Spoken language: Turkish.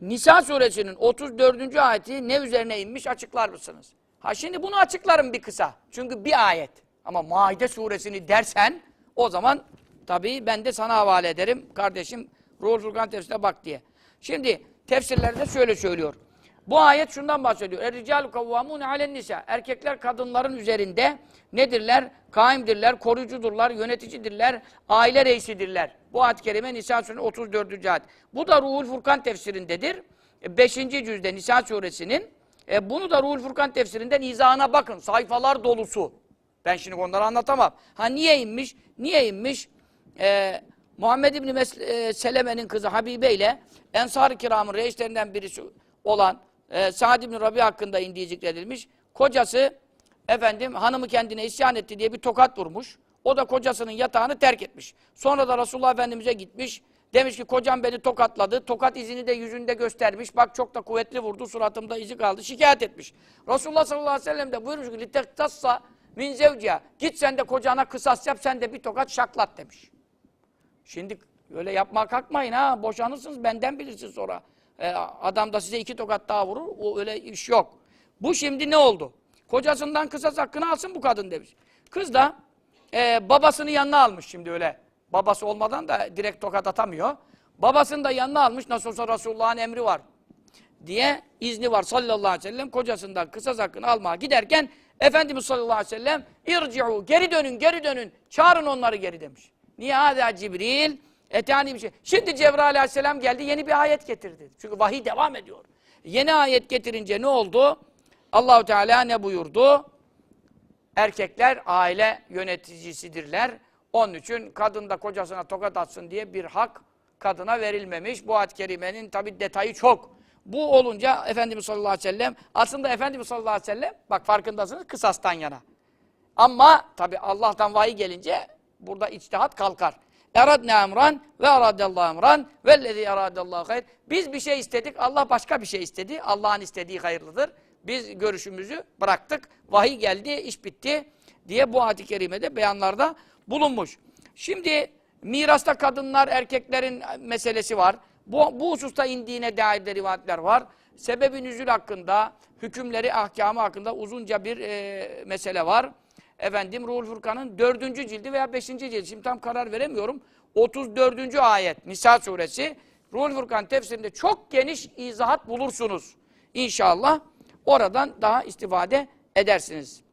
Nisa suresinin 34. ayeti ne üzerine inmiş açıklar mısınız? Ha şimdi bunu açıklarım bir kısa. Çünkü bir ayet. Ama Maide suresini dersen o zaman tabii ben de sana havale ederim. Kardeşim Ruhul Furkan tefsirine bak diye. Şimdi tefsirlerde şöyle söylüyor. Bu ayet şundan bahsediyor. Er-ricalu kavvamun alen nisa. Erkekler kadınların üzerinde nedirler? Kaimdirler, koruyucudurlar, yöneticidirler, aile reisidirler. Bu ayet-i kerime Nisa suresinin 34. ayet. Bu da Ruhul Furkan tefsirindedir. 5. cüzde Nisa suresinin. E, bunu da Ruhul Furkan tefsirinden izahına bakın. Sayfalar dolusu. Ben şimdi onları anlatamam. Ha niye inmiş? Niye inmiş? E, Muhammed İbni Mes e, Seleme'nin kızı Habibe ile Ensar-ı Kiram'ın reislerinden birisi olan e, Sa'd İbni Rabi hakkında indiği zikredilmiş. Kocası efendim hanımı kendine isyan etti diye bir tokat vurmuş. O da kocasının yatağını terk etmiş. Sonra da Resulullah Efendimiz'e gitmiş. Demiş ki kocam beni tokatladı. Tokat izini de yüzünde göstermiş. Bak çok da kuvvetli vurdu. Suratımda izi kaldı. Şikayet etmiş. Resulullah sallallahu aleyhi ve sellem de buyurmuş ki لِتَقْتَصَّ min zevciya. Git sen de kocana kısas yap sen de bir tokat şaklat demiş. Şimdi öyle yapmaya kalkmayın ha. Boşanırsınız benden bilirsiniz sonra. Ee, adam da size iki tokat daha vurur. O öyle iş yok. Bu şimdi ne oldu? Kocasından kısas hakkını alsın bu kadın demiş. Kız da e, babasını yanına almış şimdi öyle. Babası olmadan da direkt tokat atamıyor. Babasını da yanına almış. Nasıl olsa Resulullah'ın emri var diye izni var sallallahu aleyhi ve sellem kocasından kısas hakkını almaya giderken Efendimiz sallallahu aleyhi ve sellem irci'u geri dönün geri dönün çağırın onları geri demiş. Niye hâzâ Cibril etani bir şey. Şimdi Cebrail aleyhisselam geldi yeni bir ayet getirdi. Çünkü vahiy devam ediyor. Yeni ayet getirince ne oldu? Allahu Teala ne buyurdu? Erkekler aile yöneticisidirler. Onun için kadın da kocasına tokat atsın diye bir hak kadına verilmemiş. Bu ayet-i kerimenin tabi detayı çok. Bu olunca Efendimiz sallallahu aleyhi ve sellem aslında Efendimiz sallallahu aleyhi ve sellem bak farkındasınız kısastan yana. Ama tabi Allah'tan vahiy gelince burada içtihat kalkar. Eradne emran ve aradallahu emran vellezî eradallahu hayr. Biz bir şey istedik, Allah başka bir şey istedi. Allah'ın istediği hayırlıdır. Biz görüşümüzü bıraktık. Vahiy geldi, iş bitti diye bu ayet-i kerimede beyanlarda bulunmuş. Şimdi mirasta kadınlar, erkeklerin meselesi var. Bu, bu hususta indiğine dair de rivayetler var. Sebebi nüzül hakkında, hükümleri, ahkamı hakkında uzunca bir e, mesele var. Efendim Ruhul Furkan'ın dördüncü cildi veya beşinci cildi. Şimdi tam karar veremiyorum. 34. ayet Nisa suresi. Ruhul Furkan tefsirinde çok geniş izahat bulursunuz. İnşallah oradan daha istifade edersiniz.